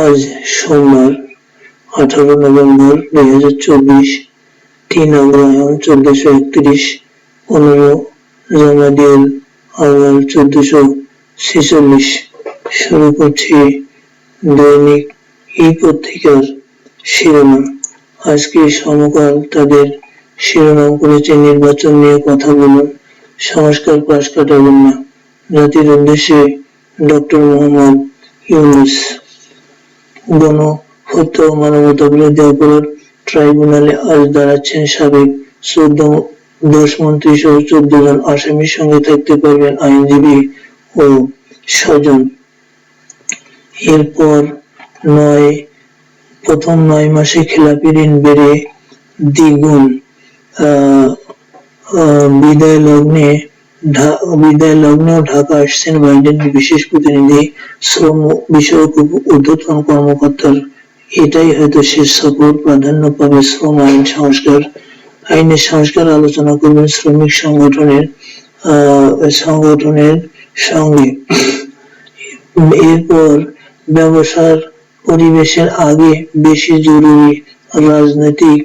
আজ সোমবার, আঠারো নভেম্বর দুই হাজার চব্বিশ, তিন অগ্রহায়ণ চোদ্দশো একত্রিশ, পনেরো জামাদিয়াল আওয়াল চোদ্দশো ছেচল্লিশ। শুরু করছি দৈনিক এই পত্রিকার শিরোনাম। আজকে সমকাল তাদের শিরোনাম করেছে নির্বাচন নিয়ে কথা বলুন। সংস্কার পাশ কাটাবেন না। জাতির উদ্দেশ্যে ডক্টর মোহাম্মদ ইউনুস। গণ হত্যা ও অপরাধ ট্রাইব্যুনালে আজ দাঁড়াচ্ছেন সাবেক চোদ্দ দশ মন্ত্রী সহ চোদ্দ জন আসামির সঙ্গে থাকতে পারবেন আইনজীবী ও স্বজন। এরপর নয় প্রথম নয় মাসে খেলাপি ঋণ বেড়ে দ্বিগুণ আহ, বিদায় লগ্নে লগ্নেও ঢাকা আসছেন বাইডেনের বিশেষ প্রতিনিধি শ্রম বিষয়ক ঊর্ধ্বতন কর্মকর্তার। এটাই হয়তো শেষ সফর প্রাধান্য পাবে শ্রম আইন সংস্কার। আইনের সংস্কার আলোচনা করবেন শ্রমিক সংগঠনের সংগঠনের সঙ্গে। এরপর ব্যবসার পরিবেশের আগে বেশি জরুরি রাজনৈতিক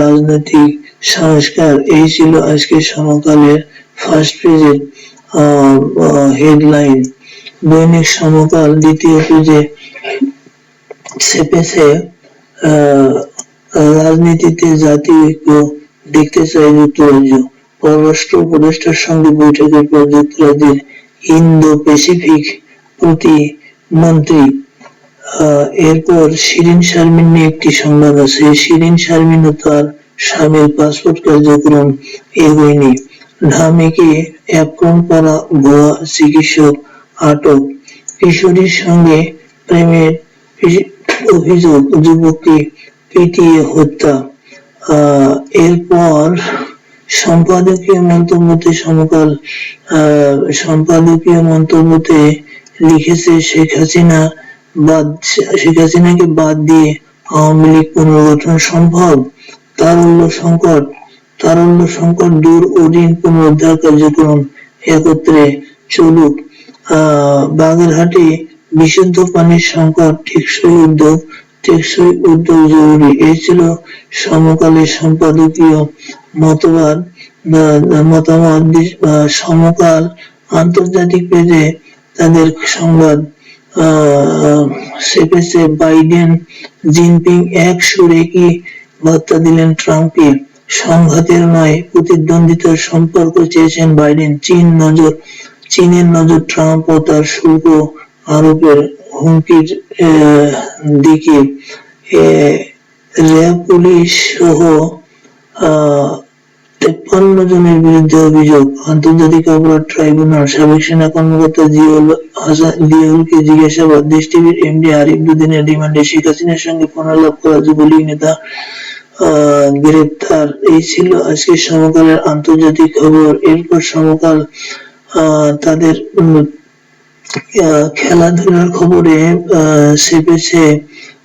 রাজনৈতিক সংস্কার। এই ছিল আজকে সমকালের ফার্স্ট পেজের হেডলাইন দৈনিক সমকাল দ্বিতীয় পেজে আহ, রাজনীতিতে জাতীয় ঐক্য দেখতে চায় যুক্তরাজ্য। পররাষ্ট্র উপদেষ্টার সঙ্গে বৈঠকের পর যুক্তরাজ্যের ইন্দো প্যাসিফিক প্রতিমন্ত্রী আহ, এরপর শিরিন শারমিন নিয়ে একটি সংবাদ আছে। শিরিন শারমিন ও তার স্বামীর পাসপোর্ট কার্যক্রম এগোয়নি। ঢামেকে করা ভুয়া চিকিৎসক আটক। কিশোরীর সঙ্গে প্রেমের অভিযোগ যুবককে পিটিয়ে হত্যা। এরপর সম্পাদকীয় মন্তব্যতে সমকাল সম্পাদকীয় মন্তব্যতে লিখেছে, শেখ হাসিনা বাদ, শেখ হাসিনাকে বাদ দিয়ে আওয়ামী লীগ পুনর্গঠন সম্ভব? তারল্য সংকট তারল্য সংকট দূর ও ঋণ পুনরুদ্ধার কার্যক্রম একত্রে চলুক। বাগেরহাটে বিশুদ্ধ পানির সংকট টেকসই উদ্যোগ টেকসই উদ্যোগ জরুরি। এই ছিল সমকালের সম্পাদকীয় মতবাদ মতামত সমকাল আন্তর্জাতিক পেজে তাদের সংবাদ। সেপেছে বাইডেন, জিনপিং এক সুরে কি বার্তা দিলেন ট্রাম্পকে সংঘাতের নয় প্রতিদ্বন্দ্বিতার সম্পর্ক চেয়েছেন বাইডেন। চীন নজর, চীনের নজর ট্রাম্প ও তার শুল্ক আরোপের হুমকির দিকে। র্যাব পুলিশ সহ তেপ্পান্ন জনের বিরুদ্ধে অভিযোগ। আন্তর্জাতিক অপরাধ ট্রাইব্যুনাল সাবেক সেনা কর্মকর্তা জিয়াউল হাসান জিয়াউলকে জিজ্ঞাসাবাদ। টিভির এমডি আরিফ দুদিনের রিমান্ডে শেখ হাসিনার সঙ্গে পুনর্লাভ করা যুবলীগ নেতা গ্রেপ্তার। এই ছিল আজকে সমকালের আন্তর্জাতিক খবর। এরপর সমকাল তাদের খেলাধুলার খবরে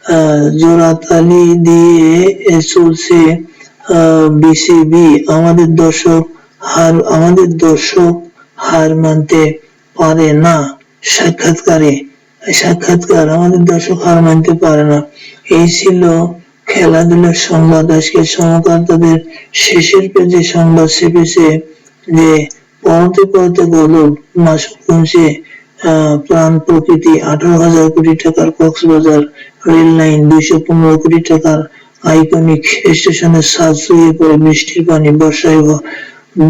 আহ, জোড়াতালি দিয়ে চলছে বিসিবি। আমাদের দর্শক হার আমাদের দর্শক হার মানতে পারে না। সাক্ষাৎকারে সাক্ষাৎকার আমাদের দর্শক হার মানতে পারে না। এই ছিল খেলাধুলার সংবাদ আজকে সমকাল তাদের শেষের পেজে সংবাদ চেপেছে যে পরতে পরতে গলদ মাসুক কমছে প্রাণ প্রকৃতি আঠারো হাজার কোটি টাকার কক্সবাজার রেল লাইন, দুইশো পনেরো কোটি টাকার আইকনিক স্টেশনের সাজ ছড়িয়ে পড়ে বৃষ্টির পানি, বর্ষায়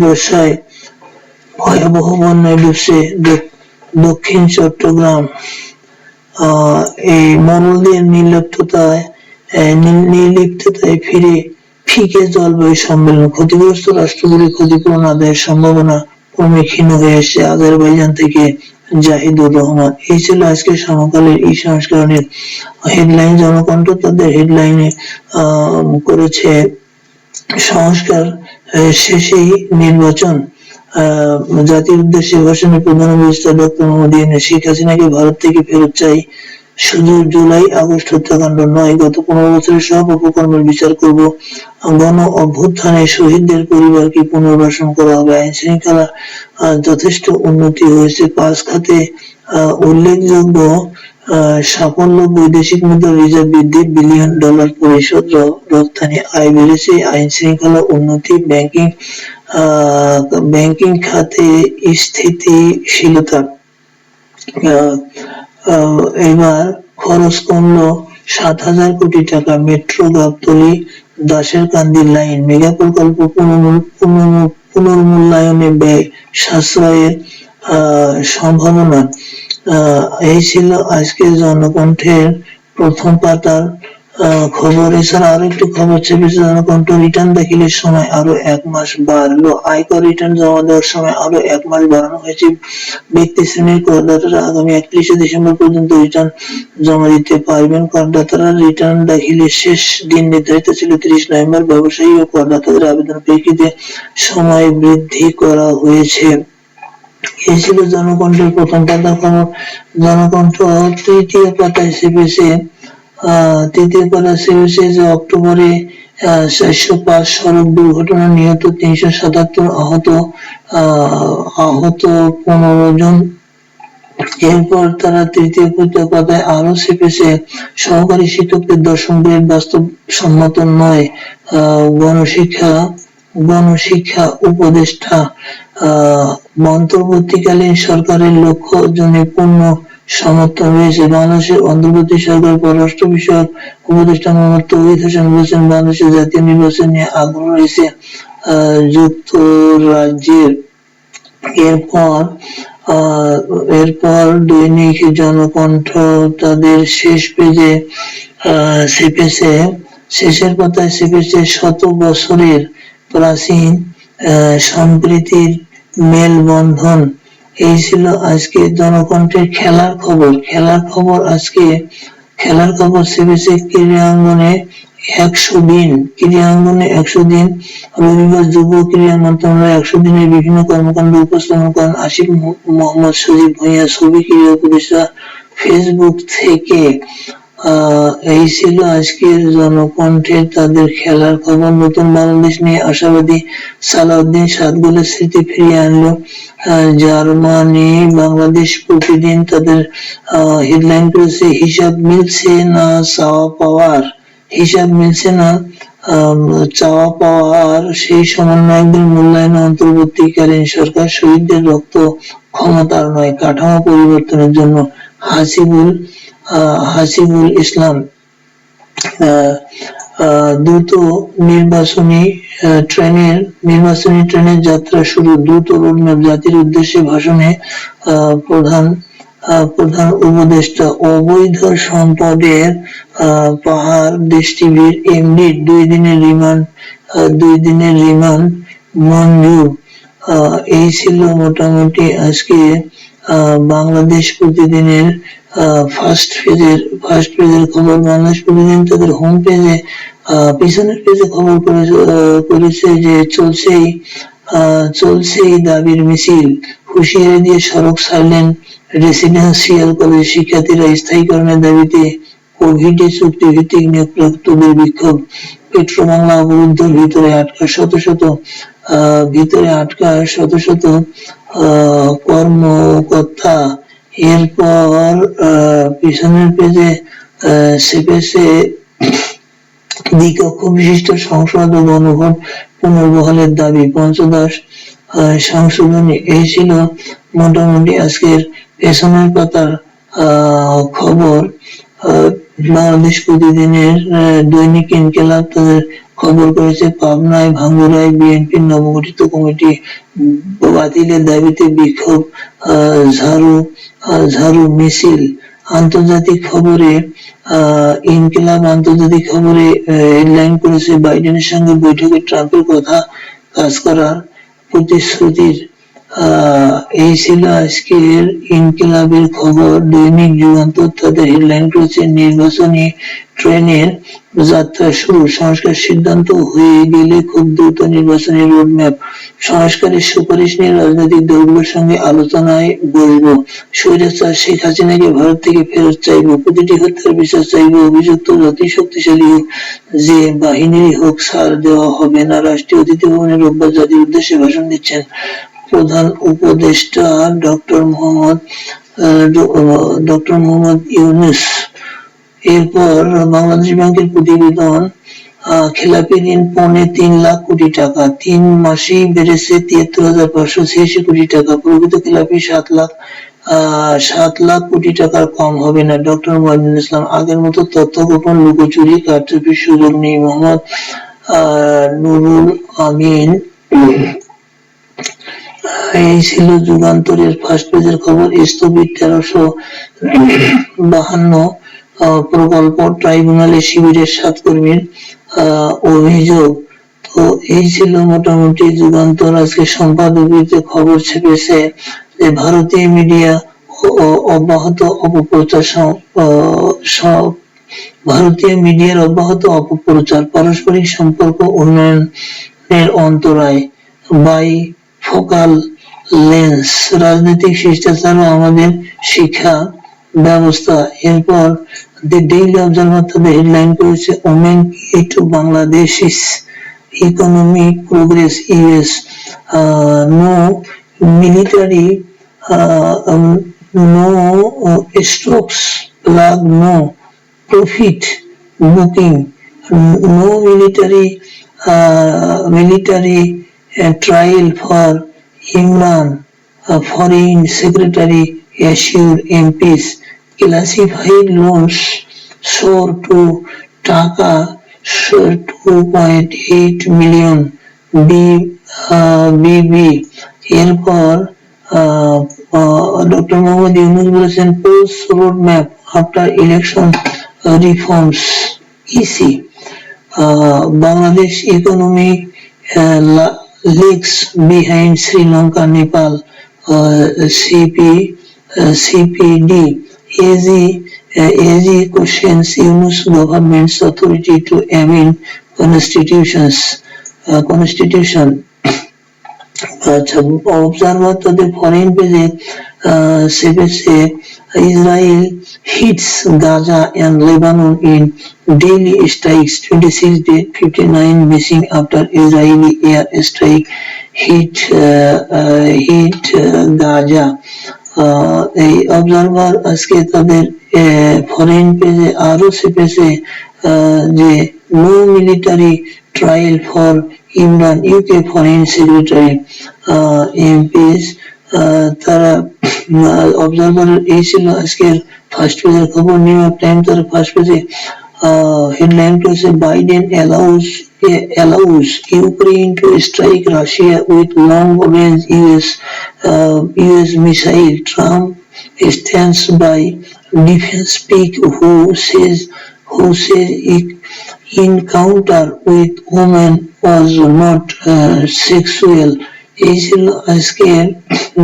বর্ষায় ভয়াবহ বন্যায় ডুবছে দক্ষিণ চট্টগ্রাম। এই মরলদের নির্লিপ্ততায় নির্লিপ্ততায় ফিরে ফিকে জলবায়ু সম্মেলন। ক্ষতিগ্রস্ত রাষ্ট্রগুলি ক্ষতিপূরণ আদায়ের সম্ভাবনা ক্রমে ক্ষীণ হয়ে এসেছে। আজারবাইজান থেকে জাহিদুর রহমান। এই ছিল আজকে সমকালের এই সংস্করণের হেডলাইন জনকণ্ঠ তাদের হেডলাইনে করেছে সংস্কার শেষেই নির্বাচন। জাতির উদ্দেশ্যে ভাষণে প্রধান উপদেষ্টা ডক্টর ইউনূস। শেখ হাসিনাকে ভারত থেকে ফেরত চাই শুধু জুলাই আগস্ট হত্যাকাণ্ড নয়। গত পনেরো বছরের সব অপকর্মের বিচার করব। গণ অভ্যুত্থানে শহীদদের পরিবারকে পুনর্বাসন করা হবে। আইন শৃঙ্খলা যথেষ্ট উন্নতি হয়েছে। পাঁচ খাতে উল্লেখযোগ্য সাফল্য, বৈদেশিক মুদ্রা রিজার্ভ বৃদ্ধি, বিলিয়ন ডলার পরিশোধ রপ্তানি আয় বেড়েছে। আইন শৃঙ্খলা, উন্নতি, ব্যাংকিং ব্যাংকিং খাতে স্থিতিশীলতা এবার খরচ কমলো সাত হাজার কোটি টাকা মেট্রো গাবতলি দাসের কান্দি লাইন। মেগা প্রকল্প পুনর্মূল- পুনর্মূল- পুনর্মূল্যায়নে ব্যয় সাশ্রয়ের সম্ভাবনা। এই ছিল আজকের জনকণ্ঠের প্রথম পাতার খবর এছাড়া আরও একটি খবর চেপেছে জনকণ্ঠ রিটার্ন দাখিলের সময় আরও এক মাস বাড়লো। আয়কর রিটার্ন জমা দেওয়ার সময় আরও এক মাস বাড়ানো হয়েছে। ব্যক্তি শ্রেণির করদাতারা আগামী একত্রিশে ডিসেম্বর পর্যন্ত রিটার্ন জমা দিতে পারবেন। করদাতারা রিটার্ন দাখিলের শেষ দিন নির্ধারিত ছিল তিরিশ নভেম্বর। ব্যবসায়ী ও করদাতাদের আবেদন প্রেক্ষিতে সময় বৃদ্ধি করা হয়েছে। এই ছিল জনকণ্ঠের প্রথম পাতা খবর। জনকণ্ঠ তৃতীয় পাতায় চেপেছে চেপেছে যে অক্টোবরে চারশো পাঁচ সড়ক দুর্ঘটনা নিহত তিনশো সাতাত্তর আহত আহত পনেরো জন। এরপর তারা তৃতীয় পাতায় আরও চেপেছে সহকারী শিক্ষকদের দশম গ্রেড বাস্তবসম্মত নয় গণশিক্ষা গণশিক্ষা উপদেষ্টা। আহ, অন্তর্বর্তীকালীন সরকারের লক্ষ্য অর্জনে পূর্ণ সমর্থন রয়েছে বাংলাদেশের অন্তর্বর্তী সরকার পররাষ্ট্র বিষয়ক উপদেষ্টা মোহাম্মদ তৌহিদ হোসেন বলেছেন বাংলাদেশের জাতীয় নির্বাচন নিয়ে আগ্রহ রয়েছে যুক্তরাজ্যের। এরপর এরপর দৈনিক জনকণ্ঠ তাদের শেষ পেজে চেপেছে শেষের পাতায় চেপেছে শত বছরের প্রাচীন সম্প্রীতির মেলবন্ধন। এই ছিল আজকে জনকণ্ঠের খেলার খবর। খেলার খবর আজকে, খেলার খবর চেপেছে ক্রীড়াঙ্গনে একশো দিন, ক্রীড়াঙ্গনে একশো দিন। রবিবার যুব ক্রীড়া মন্ত্রণালয় একশো দিনের বিভিন্ন কর্মকাণ্ড উপস্থাপন করেন আসিফ মোহাম্মদ সজীব ভুঁইয়া, ছবি ক্রীড়া উপদেষ্টা ফেসবুক থেকে। এই ছিল আজকের জনকণ্ঠের তাদের খেলার খবর। নতুন বাংলাদেশ নিয়ে আশাবাদী সালাউদ্দিন সাত গোলের স্মৃতি ফিরিয়ে আনলো। জার্মানি বাংলাদেশ প্রতিদিন তাদের হেডলাইন করেছে, হিসাব মিলছে না চাওয়া পাওয়ার? হিসাব মিলছে না চাওয়া পাওয়ার সেই সমন্বয়কদের মূল্যায়ন অন্তর্বর্তীকালীন সরকার শহীদদের রক্ত ক্ষমতার নয়, কাঠামো পরিবর্তনের জন্য। হাসিবুল আহ, হাসিবুল ইসলাম দ্রুত নির্বাচনী ট্রেনের নির্বাচনী ট্রেনের যাত্রা শুরু। দ্রুত রোডম্যাপ জাতির উদ্দেশ্যে ভাষণে প্রধান প্রধান উপদেষ্টা অবৈধ সম্পদের পাহাড় দেশ টিভির এমডি দুই দিনের রিমান্ড দুই দিনের রিমান্ড মঞ্জুর। এই ছিল মোটামুটি আজকে বাংলাদেশ প্রতিদিনের ফার্স্ট পেজের ফার্স্ট পেজের খবর বাংলাদেশ প্রতিদিন তাদের হোম পেজে পিছনের পেজে খবর করেছে যে চলছেই চলছেই দাবির মিছিল। হুঁশিয়ারি দিয়ে সড়ক ছাড়লেন রেসিডেন্সিয়াল কলেজ শিক্ষার্থীরা স্থায়ীকরণের দাবিতে কোভিডে চুক্তিভিত্তিক নিয়োগপ্রাপ্তদের বিক্ষোভ। পেট্রো বাংলা অবরুদ্ধ ভিতরে আটকা শত শত ভিতরে আটকা শত শত কর্মকর্তা এরপর পিছনের পেজে চেপেছে দ্বিকক্ষ বিশিষ্ট সংসদ ও গণভোট পুনর্বহালের দাবি পঞ্চদশ সংশোধনী। এই ছিল মোটামুটি আজকের পেছনের পাতার খবর। বাংলাদেশ প্রতিদিনের দৈনিক ইনকেলাব তাদের খবর করেছে পাবনায় ভাঙ্গুরায় বিএনপির নবগঠিত কমিটি। বাতিলের দাবিতে বিক্ষোভ ঝাড়ু ঝাড়ু মিছিল। আন্তর্জাতিক খবরে ইনকিলাব আন্তর্জাতিক খবরে হেডলাইন করেছে, বাইডেনের সঙ্গে বৈঠকে ট্রাম্পের কথা কাজ করার প্রতিশ্রুতির এই ছিল আজকের ইনকিলাবের খবর। দৈনিক যুগান্তর তাদের হেডলাইন করেছে নির্বাচনী ট্রেনের যাত্রা শুরু। সংস্কার সিদ্ধান্ত হয়ে গেলে খুব দ্রুত নির্বাচনী রোডম্যাপ সংস্কারের সুপারিশ নিয়ে রাজনৈতিক দলগুলোর সঙ্গে আলোচনায় বসবো। স্বৈরাচার শেখ হাসিনাকে ভারত থেকে ফেরত চাইব। প্রতিটি হত্যার বিচার চাইব। অভিযুক্ত যতই শক্তিশালী হোক, যে বাহিনীরই হোক, ছাড় দেওয়া হবে না। রাষ্ট্রীয় অতিথি ভবনে রোববার জাতির উদ্দেশ্যে ভাষণ দিচ্ছেন প্রধান উপদেষ্টা ডক্টর মোহাম্মদ ডক্টর মোহাম্মদ ইউনুস। এরপর বাংলাদেশ ব্যাংকের প্রতিবেদন খেলাপি ঋণ পৌনে তিন লাখ কোটি টাকা, তিন মাসেই বেড়েছে তিয়াত্তর হাজার পাঁচশো ছিয়াশি কোটি টাকা। প্রকৃত খেলাপি সাত লাখ সাত লাখ কোটি টাকার কম হবে না। ডক্টর মোহাম্মদ ইসলাম আগের মতো তথ্য গোপন লুকোচুরি কারচুপির সুযোগ নেই। মোহাম্মদ নুরুল আমিন এই ছিল যুগান্তরের ফার্স্ট পেজের খবর স্থগিত তেরোশো বাহান্ন প্রকল্প ট্রাইব্যুনালে শিবিরের সাত কর্মীর অভিযোগ। তো এই ছিল মোটামুটি যুগান্তর। আজকে সম্পাদকীতে খবর ছেপেছে যে ভারতীয় মিডিয়া অব্যাহত অপপ্রচার ভারতীয় মিডিয়ার অব্যাহত অপপ্রচার, পারস্পরিক সম্পর্ক উন্নয়নের অন্তরায়। বাই ফোকাল লেন্স রাজনৈতিক শিষ্টাচার ও আমাদের শিক্ষা ব্যবস্থা। এরপর দি ডেইলি অবজারভার তাদের হেডলাইন করেছে women Bangladesh economic progress US no military no plug no profit booking no military uh, uh, trial for Imran uh, foreign secretary assured MPs classified loans soar to Taka 2.8 million B, uh, BB এরপর doctor Mohammad Yunus বলেছেন post road map after election reforms EC Bangladesh economy leaks behind Sri Lanka, Nepal, uh, CP, uh, CPD. AG, uh, AG questions Yunus government's authority to amend constitutions, uh, constitution. আচ্ছা Observer foreign পেজে সেপেছে Israel hits Gaza in daily strikes 26 dead 59 missing after Israeli air strike hit uh, uh, hit uh, Gaza আহ, এই Observer আজকে তাদের foreign পেজে আরও চেপেছে আহ, যে no military trial for Imran UK foreign secretary MPs তারা অবজারভারের এই ছিল আজকের ফার্স্ট পেজের খবর নিউ ইয়র্ক টাইম তার ফার্স্ট পেজে হেডলাইন করেছে Biden allows allows Ukraine to strike Russia with long-range US uh, US missile. Trump stands by defense peak who says who says e- encounter with women was not uh, sexual. এই ছিল আজকের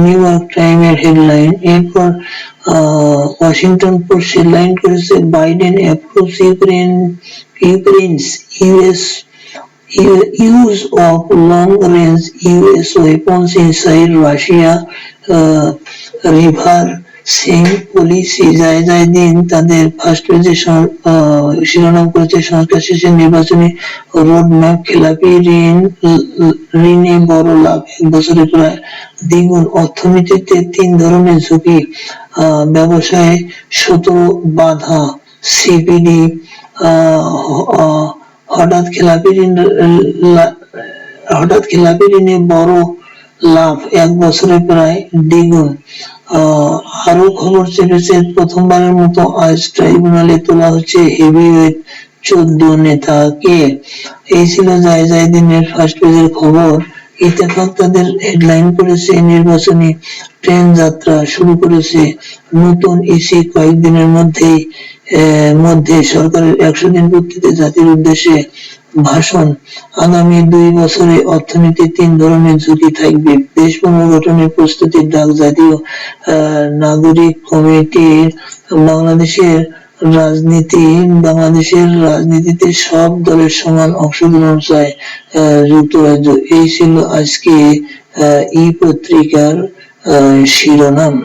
new York টাইমের headline এরপর Washington post headline করেছে Biden approves Ukraine Ukraine's US use of long-range US weapons inside Russia uh, same পুলিশি যায় যায় দিন তাদের ফার্স্ট পেজে শিরোনাম করেছে সংস্কার শেষে নির্বাচনী রোড ম্যাপ খেলাপি ঋণ ঋণে বড় লাভ। এক বছরে প্রায় দ্বিগুণ অর্থনীতিতে তিন ধরনের ঝুঁকি আহ, ব্যবসায় শত বাধা সিপিডি হঠাৎ খেলাপি ঋণ হঠাৎ খেলাপি বড় লাভ, এক বছরে প্রায় দ্বিগুণ। আরও খবর চেপেছে প্রথমবারের মতো আজ ট্রাইব্যুনালে তোলা হচ্ছে হেভিওয়েট চোদ্দ নেতাকে। এই ছিল যায় যায় দিনের ফার্স্ট পেজের খবর। ইত্তেফাক তাদের হেডলাইন করেছে, নির্বাচনী ট্রেন যাত্রা শুরু করেছে। নতুন ইসি কয়েকদিনের মধ্যেই মধ্যে সরকারের একশো দিন পূর্তিতে জাতির উদ্দেশ্যে ভাষণ। আগামী দুই বছরে অর্থনীতি তিন ধরনের ঝুঁকি থাকবে। দেশ পুনর্গঠনের প্রস্তুতির ডাক জাতীয় নাগরিক কমিটির, বাংলাদেশের রাজনীতি, বাংলাদেশের রাজনীতিতে সব দলের সমান অংশগ্রহণ চায় যুক্তরাজ্য। এই ছিল আজকে ই পত্রিকার শিরোনাম।